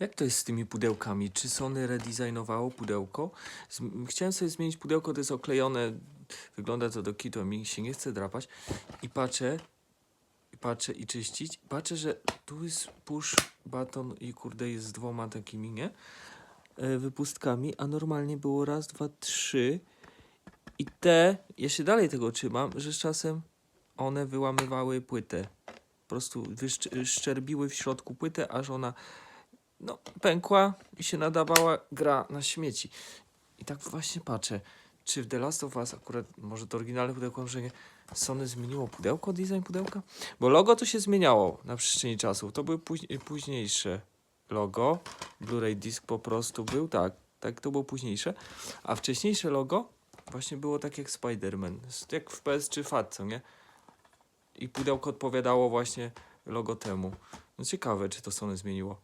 Jak to jest z tymi pudełkami? Czy Sony redesignowało pudełko? Chciałem sobie zmienić pudełko, to jest oklejone, wygląda to do kitu, mi się nie chce drapać. I patrzę, i patrzę i czyścić. Patrzę, że tu jest push baton i kurde jest z dwoma takimi, nie? E, wypustkami, a normalnie było raz, dwa, trzy. I te, ja się dalej tego trzymam, że z czasem one wyłamywały płytę. Po prostu wyszczerbiły w środku płytę, aż ona no, pękła i się nadawała gra na śmieci. I tak właśnie patrzę, czy w The Last of Us akurat, może to oryginalne pudełko, nie, Sony zmieniło pudełko, design pudełka? Bo logo to się zmieniało na przestrzeni czasu. To były póź- późniejsze logo. Blu-ray disc po prostu był, tak, tak to było późniejsze. A wcześniejsze logo właśnie było tak jak Spider-Man, jak w PS czy FAT, co nie? I pudełko odpowiadało właśnie logo temu. No ciekawe, czy to Sony zmieniło.